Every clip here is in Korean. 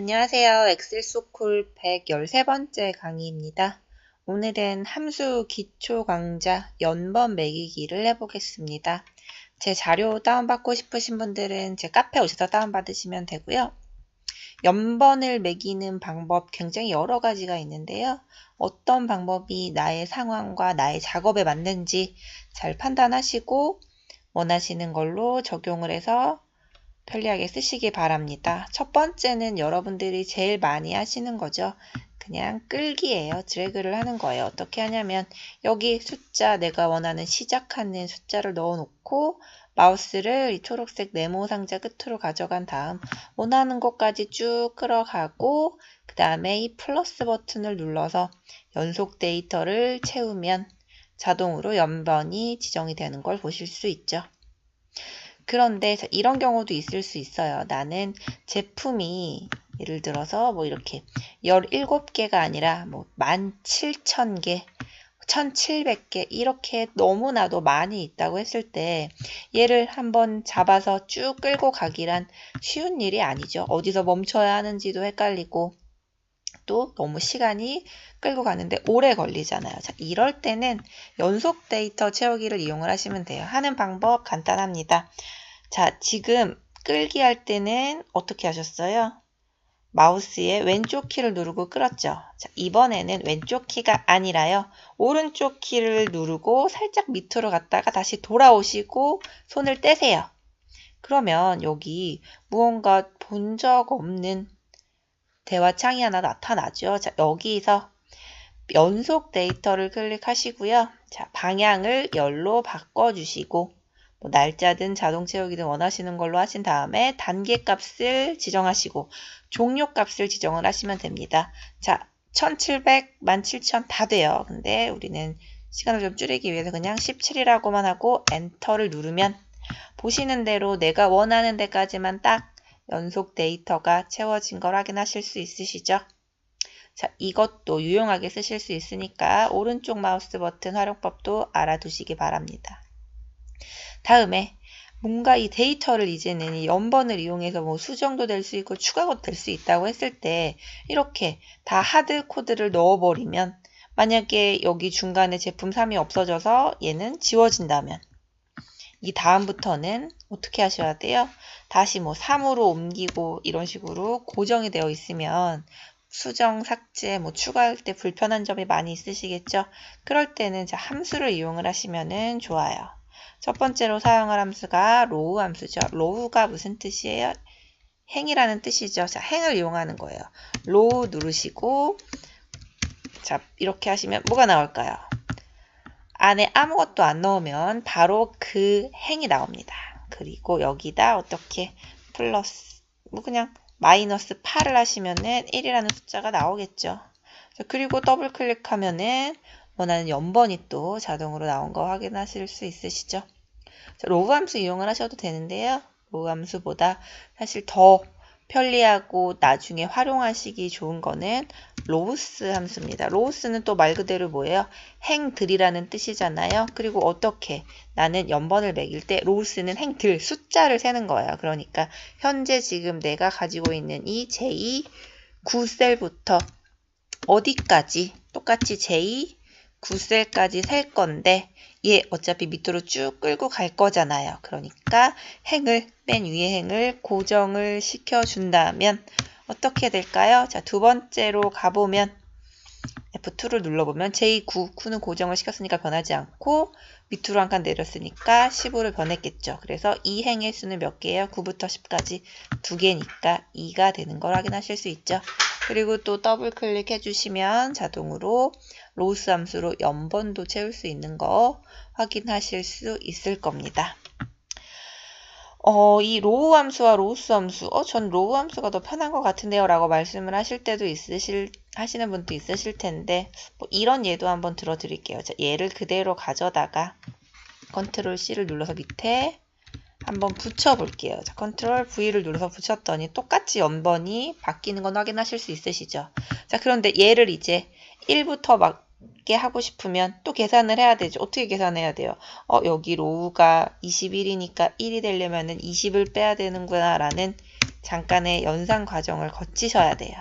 안녕하세요. 엑셀 소쿨 113번째 강의입니다. 오늘은 함수 기초 강좌 연번 매기기를 해보겠습니다. 제 자료 다운받고 싶으신 분들은 제 카페 오셔서 다운받으시면 되고요. 연번을 매기는 방법 굉장히 여러 가지가 있는데요. 어떤 방법이 나의 상황과 나의 작업에 맞는지 잘 판단하시고 원하시는 걸로 적용을 해서 편리하게 쓰시기 바랍니다. 첫 번째는 여러분들이 제일 많이 하시는 거죠. 그냥 끌기예요. 드래그를 하는 거예요. 어떻게 하냐면 여기 숫자 내가 원하는 시작하는 숫자를 넣어놓고 마우스를 이 초록색 네모 상자 끝으로 가져간 다음 원하는 곳까지 쭉 끌어가고 그 다음에 이 플러스 버튼을 눌러서 연속 데이터를 채우면 자동으로 연번이 지정이 되는 걸 보실 수 있죠. 그런데 이런 경우도 있을 수 있어요. 나는 제품이 예를 들어서 뭐 이렇게 17개가 아니라 뭐 17,000개, 1,700개 이렇게 너무나도 많이 있다고 했을 때 얘를 한번 잡아서 쭉 끌고 가기란 쉬운 일이 아니죠. 어디서 멈춰야 하는지도 헷갈리고 또 너무 시간이 끌고 가는데 오래 걸리잖아요. 자, 이럴 때는 연속 데이터 채우기를 이용을 하시면 돼요. 하는 방법 간단합니다. 자, 지금 끌기 할 때는 어떻게 하셨어요? 마우스의 왼쪽 키를 누르고 끌었죠. 자, 이번에는 왼쪽 키가 아니라요. 오른쪽 키를 누르고 살짝 밑으로 갔다가 다시 돌아오시고 손을 떼세요. 그러면 여기 무언가 본 적 없는 대화창이 하나 나타나죠. 자, 여기서 연속 데이터를 클릭하시고요. 자, 방향을 열로 바꿔주시고 뭐 날짜든 자동 채우기든 원하시는 걸로 하신 다음에 단계 값을 지정하시고 종료 값을 지정을 하시면 됩니다. 자, 1700, 17,000 다 돼요. 근데 우리는 시간을 좀 줄이기 위해서 그냥 17이라고만 하고 엔터를 누르면 보시는 대로 내가 원하는 데까지만 딱 연속 데이터가 채워진 걸 확인하실 수 있으시죠? 자, 이것도 유용하게 쓰실 수 있으니까 오른쪽 마우스 버튼 활용법도 알아두시기 바랍니다. 다음에 뭔가 이 데이터를 이제는 이 연번을 이용해서 뭐 수정도 될 수 있고 추가도 될 수 있다고 했을 때 이렇게 다 하드 코드를 넣어버리면 만약에 여기 중간에 제품 3이 없어져서 얘는 지워진다면 이 다음부터는 어떻게 하셔야 돼요? 다시 뭐 3으로 옮기고 이런 식으로 고정이 되어 있으면 수정, 삭제, 뭐 추가할 때 불편한 점이 많이 있으시겠죠? 그럴 때는 함수를 이용을 하시면 좋아요. 첫 번째로 사용할 함수가 로우 함수죠. 로우가 무슨 뜻이에요? 행이라는 뜻이죠. 자, 행을 이용하는 거예요. 로우 누르시고 자, 이렇게 하시면 뭐가 나올까요? 안에 아무것도 안 넣으면 바로 그 행이 나옵니다. 그리고 여기다 어떻게 플러스 뭐 그냥 마이너스 8을 하시면은 1이라는 숫자가 나오겠죠. 자, 그리고 더블 클릭하면은 원하는 연번이 또 자동으로 나온 거 확인하실 수 있으시죠? 자, 로그 함수 이용을 하셔도 되는데요. 로그 함수보다 사실 더 편리하고 나중에 활용하시기 좋은 거는 로우스 함수입니다. 로우스는 또 말 그대로 뭐예요? 행들이라는 뜻이잖아요. 그리고 어떻게 나는 연번을 매길 때 로우스는 행들 숫자를 세는 거예요. 그러니까 현재 지금 내가 가지고 있는 이 j 9셀부터 어디까지 똑같이 j 9셀까지 셀 건데 얘 어차피 밑으로 쭉 끌고 갈 거잖아요. 그러니까 행을 맨 위에 행을 고정을 시켜준다면 어떻게 될까요? 자, 두 번째로 가보면 F2를 눌러보면 J9, 9는 고정을 시켰으니까 변하지 않고 밑으로 한 칸 내렸으니까 15를 변했겠죠. 그래서 이 행의 수는 몇 개예요? 9부터 10까지 두 개니까 2가 되는 걸 확인하실 수 있죠. 그리고 또 더블 클릭해 주시면 자동으로 로스 함수로 연번도 채울 수 있는 거 확인하실 수 있을 겁니다. 어, 이 로우 함수와 로우스 함수, 어, 전 로우 함수가 더 편한 것 같은데요. 라고 말씀을 하실 때도 있으실, 하시는 분도 있으실 텐데, 뭐 이런 예도 한번 들어 드릴게요. 자, 얘를 그대로 가져다가 컨트롤 C를 눌러서 밑에 한번 붙여볼게요. 자, 컨트롤 V를 눌러서 붙였더니 똑같이 연번이 바뀌는 건 확인하실 수 있으시죠? 자, 그런데 얘를 이제 1부터 막 있게 하고 싶으면 또 계산을 해야 되죠. 어떻게 계산해야 돼요? 어, 여기 로우가 21이니까 1이 되려면 20을 빼야 되는구나 라는 잠깐의 연산 과정을 거치셔야 돼요.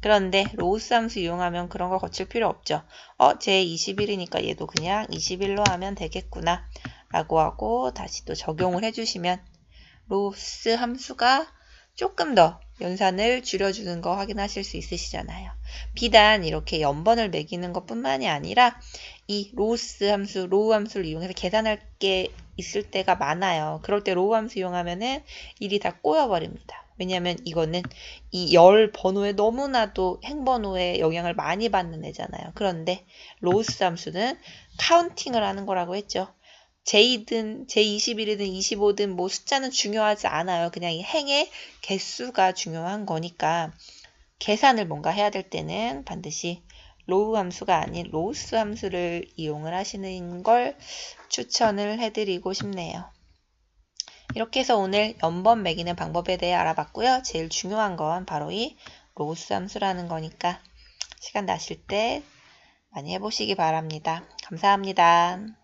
그런데 로우스 함수 이용하면 그런 걸 거칠 필요 없죠. 어, 제 21이니까 얘도 그냥 21로 하면 되겠구나 라고 하고 다시 또 적용을 해주시면 로우스 함수가 조금 더 연산을 줄여주는 거 확인하실 수 있으시잖아요. 비단 이렇게 연번을 매기는 것 뿐만이 아니라 이 로우스 함수, 로우 함수를 이용해서 계산할 게 있을 때가 많아요. 그럴 때 로우 함수 이용하면은 일이 다 꼬여버립니다. 왜냐하면 이거는 이 열 번호에 너무나도 행번호에 영향을 많이 받는 애잖아요. 그런데 로우스 함수는 카운팅을 하는 거라고 했죠. J든 J21이든 25든 뭐 숫자는 중요하지 않아요. 그냥 이 행의 개수가 중요한 거니까 계산을 뭔가 해야 될 때는 반드시 로우 함수가 아닌 로우스 함수를 이용을 하시는 걸 추천을 해드리고 싶네요. 이렇게 해서 오늘 연번 매기는 방법에 대해 알아봤고요. 제일 중요한 건 바로 이 로우스 함수라는 거니까 시간 나실 때 많이 해보시기 바랍니다. 감사합니다.